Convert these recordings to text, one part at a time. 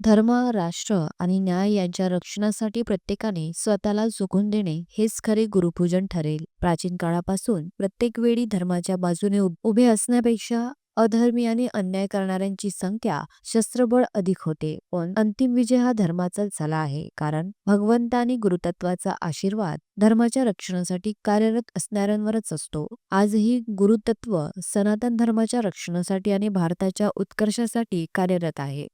धर्म, राष्ट्र आणि न्याय यांच्या रक्षणासाठी प्रत्येकाने स्वतःला झुकून देणे हेच खरे गुरुपूजन ठरेल. प्राचीन काळापासून प्रत्येक वेळी धर्माच्या बाजूने उभ- उभे असण्यापेक्षा अधर्मी आणि अन्याय करणाऱ्यांची संख्या शस्त्रबळ अधिक होते. पण अंतिम विजय हा धर्माचाच झाला आहे. कारण भगवंतानी आणि गुरुतत्वाचा आशीर्वाद धर्माच्या रक्षणासाठी कार्यरत असणाऱ्यांवरच असतो. आजही गुरुतत्व सनातन धर्माच्या रक्षणासाठी आणि भारताच्या उत्कर्षासाठी कार्यरत आहे.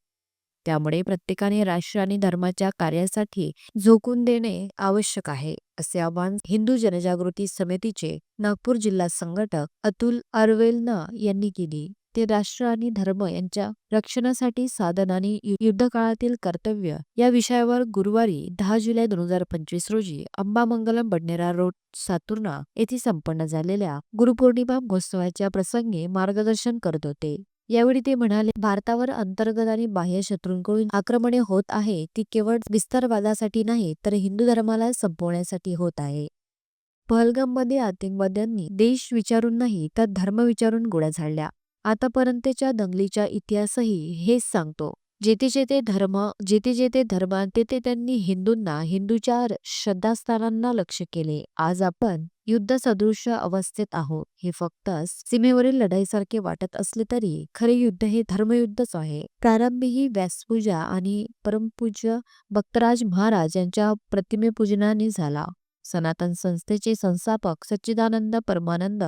त्यामुळे प्रत्येकाने राष्ट्र आणि धर्माच्या कार्यासाठी झोकून देणे आवश्यक आहे असे आवाहन हिंदू जनजागृती समितीचे नागपूर जिल्हा संघटक अतुल अरवेलन यांनी केली. ते राष्ट्र आणि धर्म यांच्या रक्षणासाठी साधन आणि युद्धकाळातील कर्तव्य या विषयावर गुरुवारी दहा जुलै दोन हजार पंचवीस रोजी अंबामंगलम बडनेरा रोड सातुर्णा येथे संपन्न झालेल्या गुरुपौर्णिमा महोत्सवाच्या प्रसंगी मार्गदर्शन करत होते. यावेळी ते म्हणाले भारतावर अंतर्गत आणि बाह्य शत्रूंकडून आक्रमणे होत आहे. ती केवळ विस्तारवादासाठी नाही तर हिंदू धर्माला संपवण्यासाठी होत आहे. पहलगाममध्ये आतंकवाद्यांनी देश विचारून नाही तर धर्म विचारून गोळ्या झाडल्या. आतापर्यंतच्या दंगलीच्या इतिहासही हेच सांगतो. जेथे जेथे धर्म जेथे जेथे धर्म तेथे त्यांनी हिंदूंना हिंदूच्या श्रद्धास्थानांना लक्ष केले. आज आपण युद्ध सदृश अवस्थेत आहोत. हे फक्त सीमेवरील लढाईसारखे वाटत असले तरी खरे युद्ध हे धर्मयुद्धच आहे. प्रारंभी ही व्यासपूजा आणि परमपूज्य भक्तराज महाराज यांच्या प्रतिमेपूजनाने झाला. सनातन संस्थेचे संस्थापक सच्चिदानंद परमानंद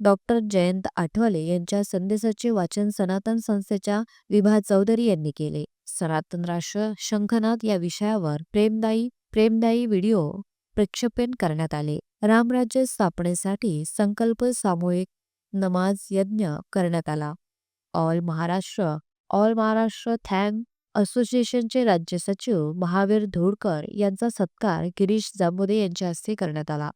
डॉक्टर जयंत आठवले यांच्या संदेशाचे वाचन सनातन संस्थेच्या विभा चौधरी यांनी केले. सनातन राष्ट्र शंखनाथ या विषयावर प्रेमदायी प्रेमदायी व्हिडिओ प्रक्षेपण करण्यात आले. रामराज्य स्थापनेसाठी संकल्प सामूहिक नमाज यज्ञ करण्यात आला. All Maharashtra all Maharashtra thank असोसिएशनचे राज्य सचिव महावीर धोडकर यांचा सत्कार गिरीश जांबोदे यांच्या हस्ते करण्यात आला.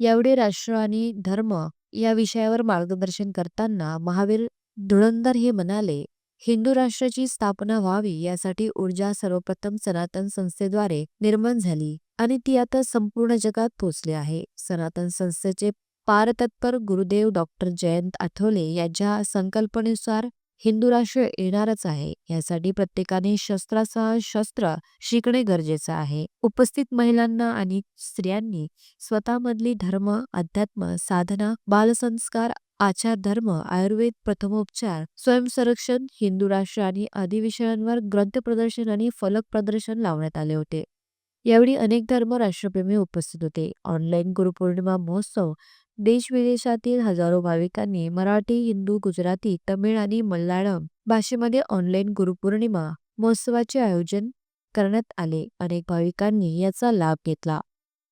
यावेळी राष्ट्र आणि धर्म या विषयावर मार्गदर्शन करताना महावीर धुळंदर हे म्हणाले हिंदू राष्ट्राची स्थापना व्हावी यासाठी ऊर्जा सर्वप्रथम सनातन संस्थेद्वारे निर्माण झाली आणि ती आता संपूर्ण जगात पोचली आहे. सनातन संस्थेचे पारतत्पर गुरुदेव डॉक्टर जयंत आठवले यांच्या संकल्पनेनुसार हिंदू राष्ट्र येणारच आहे. यासाठी प्रत्येकाने शस्त्रासह शस्त्र शिकणे गरजेचे आहे. उपस्थित महिलांना आणि स्त्रियांनी स्वतःमधली धर्म अध्यात्म साधना बालसंस्कार आचार धर्म आयुर्वेद प्रथमोपचार स्वयंसंरक्षण हिंदू राष्ट्र आणि आदी विषयांवर ग्रंथ प्रदर्शन आणि फलक प्रदर्शन लावण्यात आले होते. यावेळी अनेक धर्म राष्ट्रप्रेमी उपस्थित होते. ऑनलाईन गुरुपौर्णिमा महोत्सव देश विदेशातील हजारो भाविकांनी मराठी हिंदू गुजराती तमिळ आणि मल्याळम भाषेमध्ये ऑनलाईन गुरुपौर्णिमा महोत्सवाचे आयोजन करण्यात आले. अनेक भाविकांनी याचा लाभ घेतला.